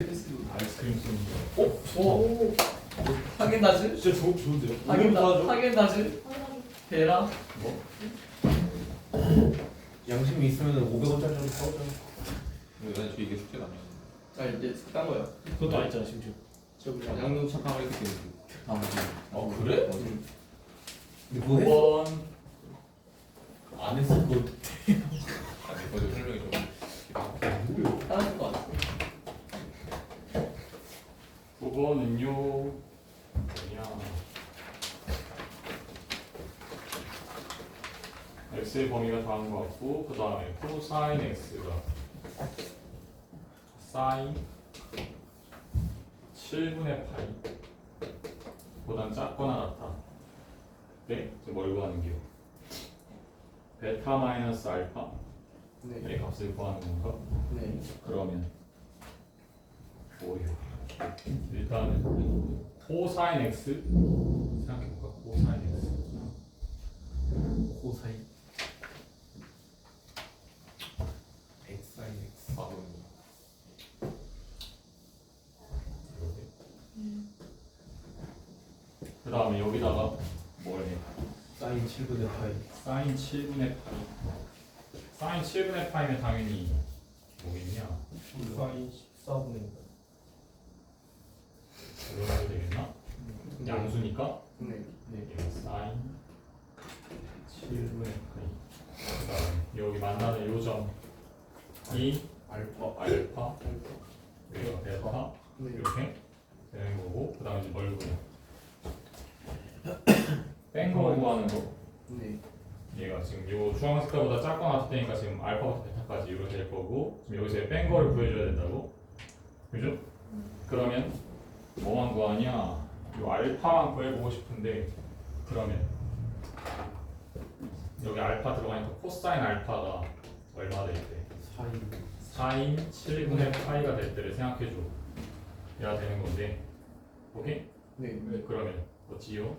아이스크림 쏘는 어? 오. 하겐다즈? 진짜 좋, 좋은데요? 하겐다 하겐다즈? 베라? 양심이 있으면 500원짜리 좀 사오자. 난저 이게 숙제가 아니야. 자 이제 딴 거야. 그것도 안 했잖아 심지어 저기 양념 착각을 했기 때문에. 다음 어 그래? 음. 근데 그거 했어? 5번 안 했을 거 아니, 거기서 설명이 좀. 하나인 거 같아. 9번은요 뭐냐 x의 범위가 다음 것 같고 그 다음에 코사인 x가 사인 7분의 파이 보단 작거나 같다 네? 뭘 구하는 게요? 베타 마이너스 알파 네. 의 값을 구하는 건가? 네. 그러면? 일단은 코사인 x 생각해볼까? 코사인 x 고사이 X 사인 X 아, 그럼. 그 다음에 여기다가 뭘 해? 사인 7분의 파이 사인 7분의 파이 사인 7분의 파이면 당연히 뭐겠냐? 사인 14분의 40대니까 지금 알파부터 베타까지 이렇게 될 거고 지금 여기서 뺀 거를 구해줘야 된다고 그죠? 그러면 뭐만 구하냐 요 알파만 구해보고 싶은데 그러면 여기 알파 들어가니까 코사인 알파가 얼마 될 때? 4인 7분의 파이가 될 때를 생각해줘 야 되는 건데 오케이? 네, 네. 그러면 어찌요?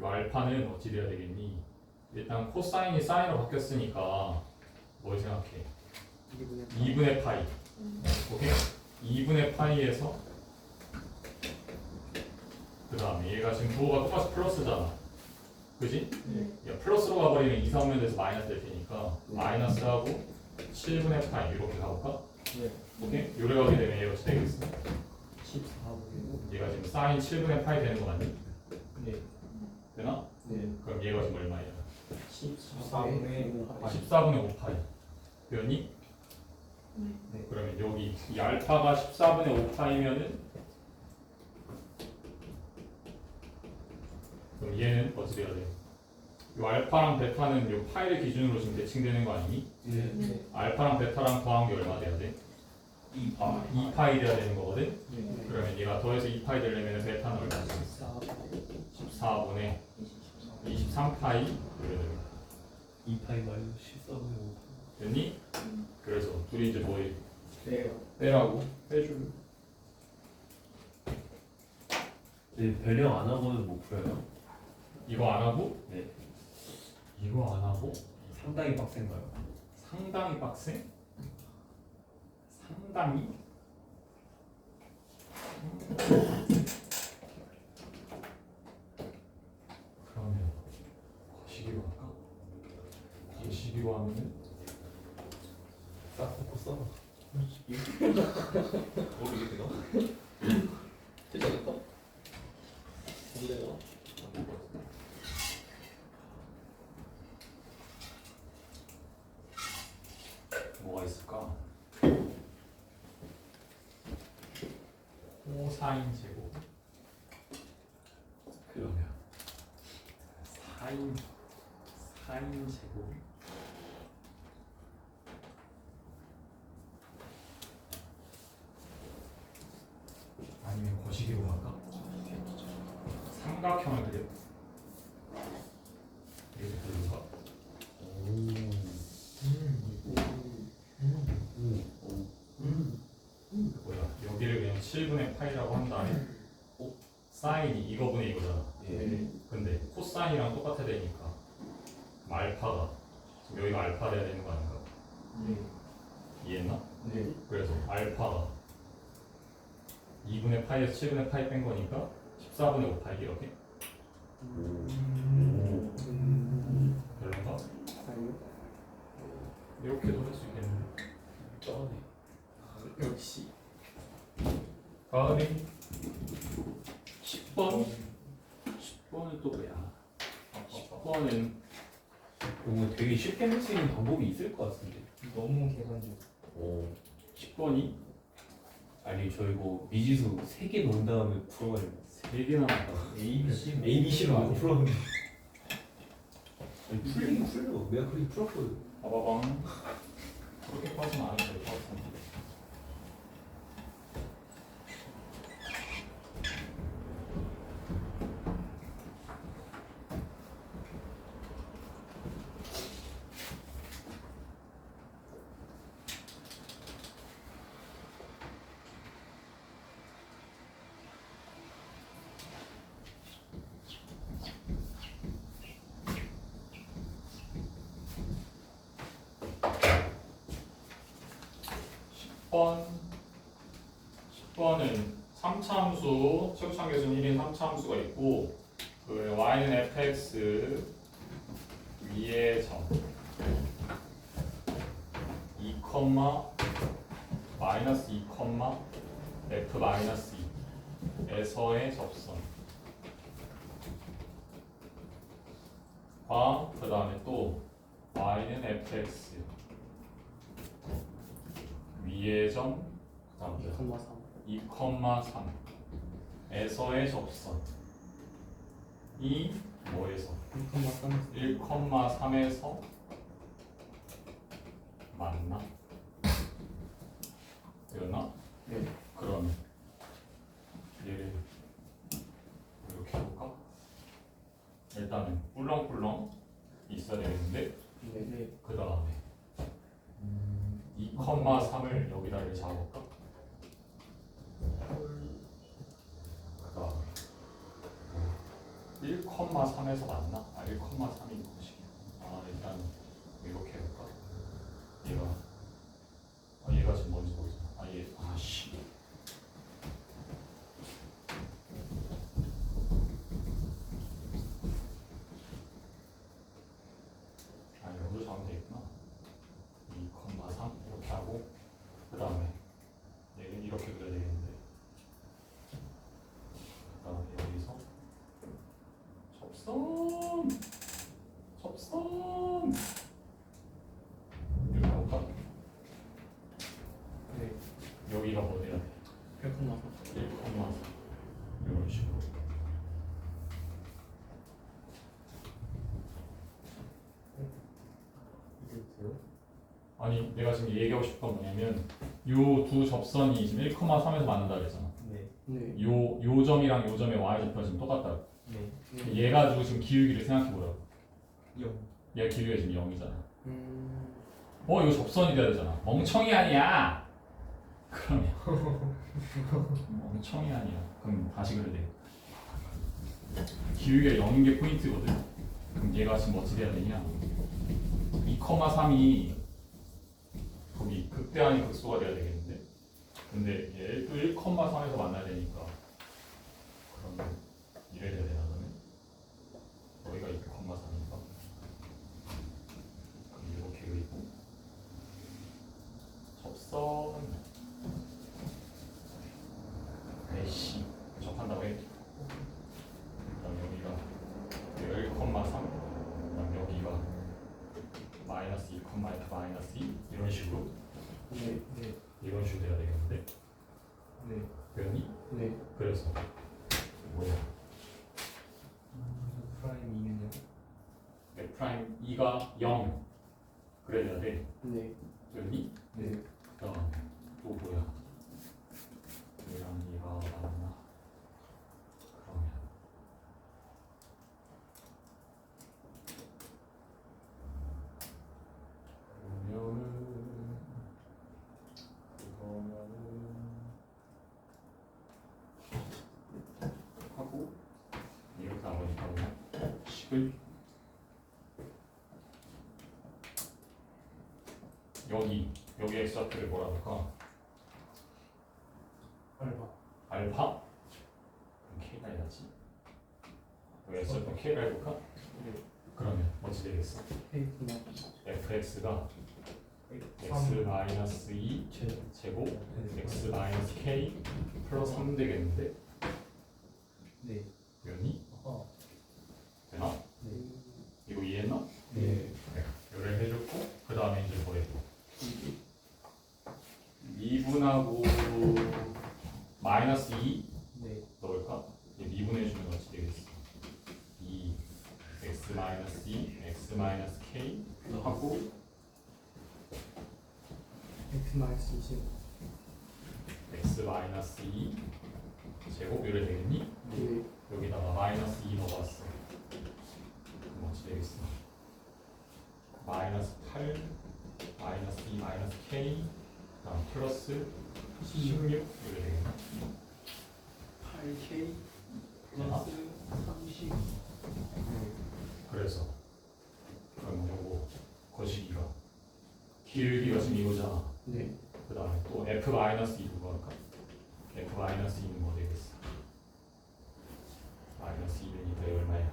이 알파는 어찌 돼야 되겠니? 일단 코사인이 사인으로 바뀌었으니까 뭘 생각해? 2분의 파이 오케이? 2분의 파이에서 그 다음에 얘가 지금 부호가 똑같이 플러스잖아 그지? 네. 야, 플러스로 가버리면 2, 3분의 돼서 마이너스 될 테니까 네. 마이너스하고 7분의 파이 이렇게 가볼까? 네. 오케이? 요래 가게 되면 얘가 어찌 되겠어? 14분의 얘가 지금 사인 7분의 파이 되는 거 맞니? 네. 되나? 네. 그럼 얘가 지금 얼마야? 14분의 14분의 5파이 되었니? 네. 그러면 여기 이 알파가 14분의 5파이면은 그럼 얘는 어찌 돼야 돼? 이 알파랑 베타는 이 파이를 기준으로 지금 대칭되는 거 아니니? 네. 알파랑 베타랑 더한 게 얼마 돼야 돼? 2파 2파이 돼야 되는 거거든? 네. 그러면 얘가 더해서 2파이 되려면 베타는 얼마 돼? 14분의 23파이 이래야 돼. 2파이 마이너스 14분의 5파 됐니? 그래서 둘이 이제 뭐해? 네. 빼라고? 빼줄 네 변형 안 하고는 못 풀어요? 이거 안 하고? 네 이거 안 하고? 상당히 빡센가요? 상당히 빡세? 상당히? 그러면 거시기로 할까? 거시기로 하면은 딱 놓고 모르겠어. 괜찮을까? 근데요. 뭐가 있을까? 코사인 제곱 그러면 사인 사인 제곱 아니면 거시기로 할까? 삼각형을 그려 이렇게 그릴까? 뭐야 여기를 그냥 7분의 파이라고 한 다음에 어? 사인이 이거분의 이거잖아 네. 근데 코사인이랑 똑같아야 되니까 그럼 알파가 지금 여기가 알파 돼야 되는 거 아닌가? 네. 이해했나? 네. 그래서 알파가 2분의 파이에서 7분의 파이 뺀 거니까 14분의 5 파이 이렇게 별론가? 이렇게도 할 수 있겠 가은이 10번 10번은 또 뭐야 10번은 이거 되게 쉽게 할 수 있는 방법이 있을 것 같은데. 너무 계산적. 오. 어. 10번이 아니 저 이거 미지수 3개 넣은 다음에 풀어가지고 3개나 나왔다 A, B, C 뭐. A, B, C로 안 풀었는데. 아니 풀긴 풀려. 내가 그렇게 풀었거든. 아바방 그렇게 빠지면 안 돼. 10번 10번은 3차함수 최고차함수는 1인 3차함수가 있고 그 y는 fx 2,3. 2,3에서의 접선 이 뭐에서 1,3. 1,3에서 맞나? 되나? 네. 그러면 얘를 이렇게 해볼까? 일단은 꿀렁꿀렁 있어야 되겠는데 네. 네. 그 다음에 2,3을 여기다 이렇게 잡아볼까? 그 다음에 1,3에서 맞나? 아 1,3인 것이야 아 일단 이렇게 해볼까? 얘가 아 얘가 지금 뭔지 모르겠어 아얘 아씨 아 여기로 잡으면 되겠구나 2,3 이렇게 하고 그 다음에 얘는 이렇게 그려야 되겠는데 그 다음에 여기서 접선 접선 이렇게 할까? 네. 여기가 돼? 1,3. 1,4 이런 식으로? 아니 내가 지금 얘기하고 싶은 건 뭐냐면 요 두 접선이 지금 1,3에서 맞는다 그랬잖아 네. 네. 요, 요 점이랑 요 점의 y좌표가 지금 똑같다 네. 얘 가지고 지금 기울기를 생각해보라고. 0. 얘 기울기가 지금 0이잖아. 음. 어 이거 접선이 돼야 되잖아. 멍청이 아니야. 그러면. 멍청이 아니야. 그럼 다시 그려야 돼. 기울기가 0인 게 포인트거든. 그럼 얘가 지금 어찌 돼야 되냐? 2,3이 거기 극대 아닌 극소가 돼야 되겠는데? 근데 얘도 1,3에서 만나야 되니까. 그러면 이래야 되나 그러면 여기가 2,3이니까 그럼 이렇게 그리고 접선 에이씨 접한다고 해 그다음 여기가 1,3 그다음 여기가 마이너스 2, F 마이너스 2 이런 식으로 네. 네. 이런 식으로 돼야 되겠는데 네. 되니? 네. 그래서 뭐야 프라임 2는요? 네, 프라임 2가 0 그래야 돼 네. 되니? 네. 그다음 또 뭐야 얘랑 얘가 맞나 그러면 그러면은 그거면은 하고 이렇게 나오니까 그냥 10을 여기 여기 x좌표를 뭐라 할까? 알바. 알파 그럼 K가 나지 여기 썼던 K를 해볼까? 그러면 어찌 되겠어? fx가 x 3 마이너스 2제 제곱 x 마이너스 k 플러스 3 되겠는데 네. 면이 마이너스 2 제곱 이래 되겠니? 네. 여기다가 마이너스 2 넣어봤어. 어찌 되겠어? 마이너스 8 마이너스 2 마이너스 k 그다음 플러스 16 이래 되겠네. 8K 되나? 플러스 30 그래서 그럼 요거 거시기가 길기가 지금 이거잖아. 네. 그 다음에 또 f 마이너스 2 그거 할까? f 마이너스 2는 뭐 되겠어? 마이너스 2는 이거 얼마야?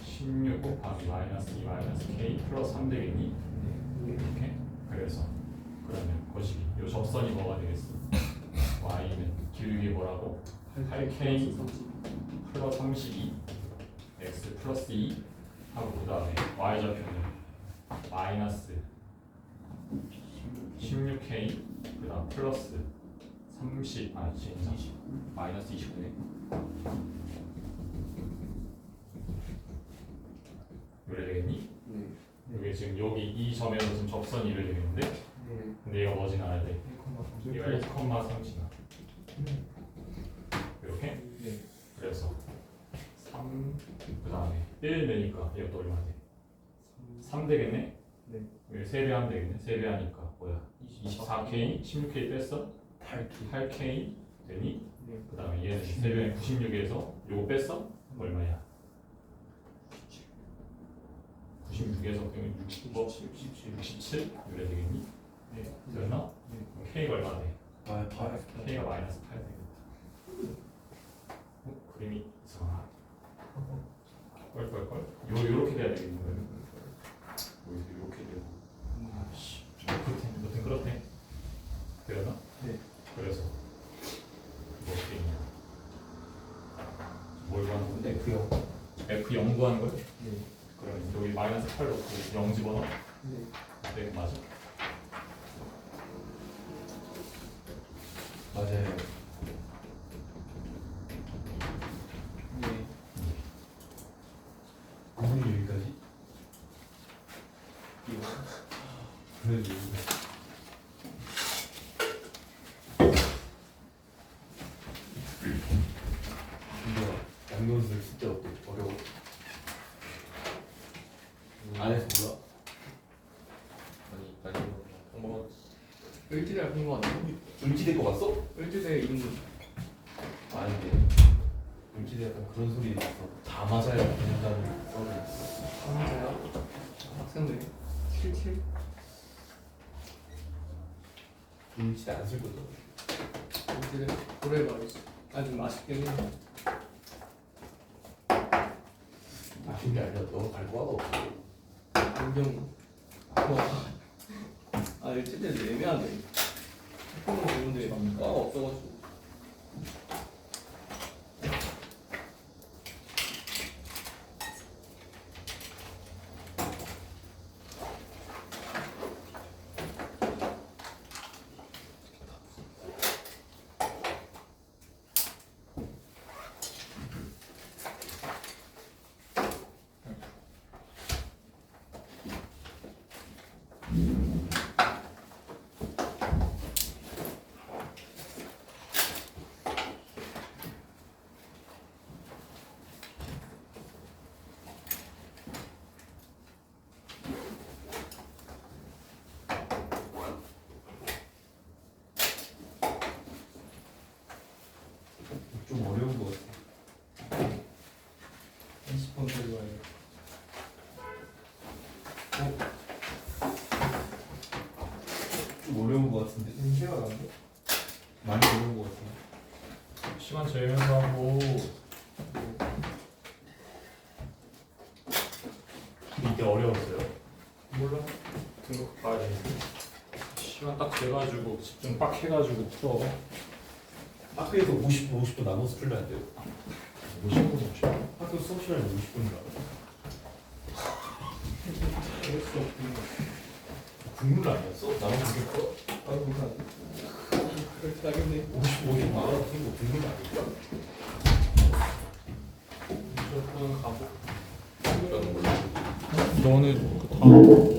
16 곱하기 마이너스 2 마이너스 k 플러스 3 되겠니? 네. 이렇게? 그래서 그러면 거시기 요 접선이 뭐가 되겠어? y는 길게 뭐라고? 8K 플러스 32 x 플러스 2 하고 그 다음에 y좌표는 마이너스 16k 그 다음 플러스 30 아, 진짜 마이너스 29네 이래 되겠니? 네. 이게 지금 여기 이 점에서 지금 접선이 이래 되겠는데 네. 근데 얘가 뭐 지 나야 돼? 1,3 얘가 1,3 지나 이렇게? 네. 그래서 3 그 다음에 1 내니까 이것도 얼마 돼? 3 되겠네? 네. 여기 3배 하면 되겠네? 3배 하니까 뭐야? 24K, 16K 뺐어? 8K 8K 되니? 네. 그 다음에 얘는 3배에 96에서 요거 뺐어? 얼마야? 96에서 그러면 60, 뭐? 67? 67? 이래 되겠니? 네. 됐나? 네. K가 얼마 돼? 아 8 K가 마이너스 8 되겠다 어? 그림이 이상하다 껄껄껄 요, 요렇게 돼야 되겠는 거예요 여기서 요렇게 되고 아씨 그렇대 무튼 그렇대 되었나? 네. 그래서 어떻게 있냐 뭘 구하는 건데? 네. 그요. F0 구하는 거예요? 네. 그러면 여기 마이너스 8 넣고 0 집어넣어 네. 네 맞아 맞아요 네. 오늘 여기까지 그래도 여기까지 이거 양면술 진짜 어때? 어려워 안 해서 몰라? 아니 아니 한번 을지대 같은 거 아니에요? 음치대 거 봤어? 을지대 이름 아닌데 음치대 약간 그런 소리 있어 다 맞아야 된다는 썰을 강자야? 학생들 77? 음치대 안 쓸 거죠? 을지대 오래 말했어. 아주 맛있긴 해. 아쉬운 게 아니라 너가 갈 거가 없어 안경. 와. 아 을지대 애매하네. 과가 없어가지고 좀 어려운 거 같아 20번 들어가요. 좀 어려운 거 같은데 냄새가 나는데? 많이 어려운 거 같아 시간 재 면서 하고 이게 어려웠어요? 몰라 등록 봐야 되니까 시간 딱 돼가지고 집중 빡 해가지고 풀어 학교에서 50분 50분 나눠서 풀면 안 돼요? 50분 50분 학교 수업 시간이 50분인가? 그럴 수 없구나. 국룰 아니었어? 나눠서 그게 아 몰라. 그렇게 하 겠네. 50, 50 나눠서 푼거 국룰 아니야? 무조건 가고. 너는 다뭐 할까?